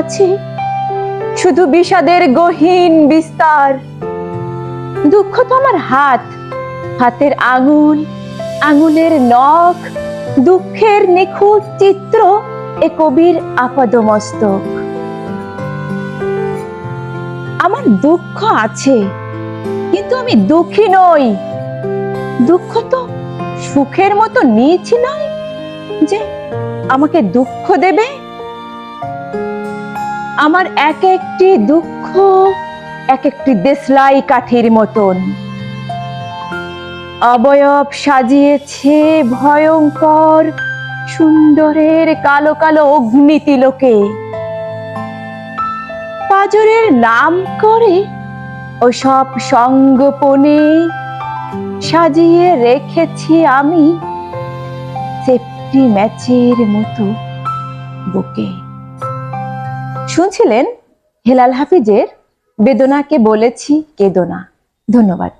আছে? শুধু বিষাদের গহীন বিস্তার। দুঃখ তো আমার হাত, হাতের আঙুল, আঙুলের নখ, দুঃখের নিখুঁত চিত্র এ কবির আপাদমস্তক। আমার দুঃখ আছে, কিন্তু আমি দুঃখী নই। দুঃখ তো সুখের মতো নিয়েছি নয় যে আমাকে দুঃখ দেবে? আমার এক একটি দুঃখ, এক একটি দেশলাই কাঠির মতন। অবয়ব সাজিয়েছে ভয়ঙ্কর, সুন্দরের কালো কালো অগ্নিতিলোকে পাজরের নাম করে ওসব সঙ্গোপনে সাজিয়ে রেখেছি আমি সেফটি ম্যাচের মতো বুকে। শুনছিলেন হেলাল হাফিজের বেদনাকে বলেছি কেদনা। ধন্যবাদ।